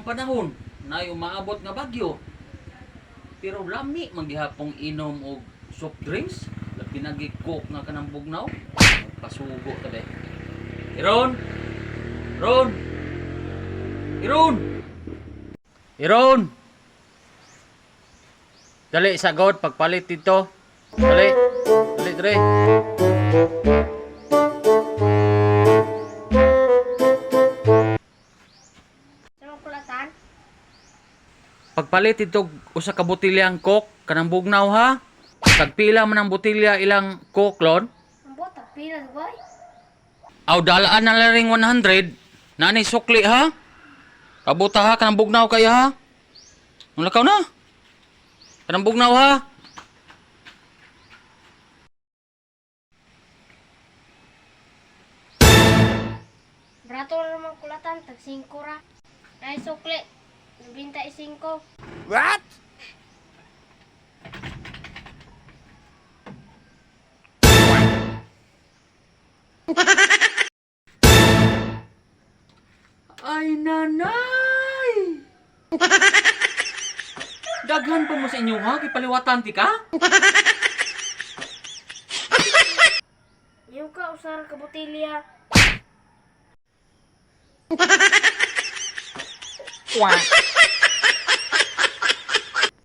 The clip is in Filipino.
panahon na umaabot nga bagyo. Pero lami maghihapong inom og soft drinks, labi nagikok nga kanang bugnaw. Pasugo ta be. Iron! Iron! Iron! Iron! Dali, sagot, pagpalit dito. Dali, dali, dali. Pagpalit ito usa ka botelya ang coke kanang bugnaw ha. Tagpila man ang botelya ilang coke lon. Ang bota, pila boy. Aw dalaan na lang ring 100. Nani sukli ha. Kabuta ha kanang bugnaw kaya ha. Nulakaw na. Kanang bugnaw ha. Brato na naman kulatan, tag 5 ra. Ay sukli, nabinta 5. What? Ay nanay. Daghan pa mo sa inyo ha, kipaliwatan ti ka? Yung ka usar ka botelya. Quack.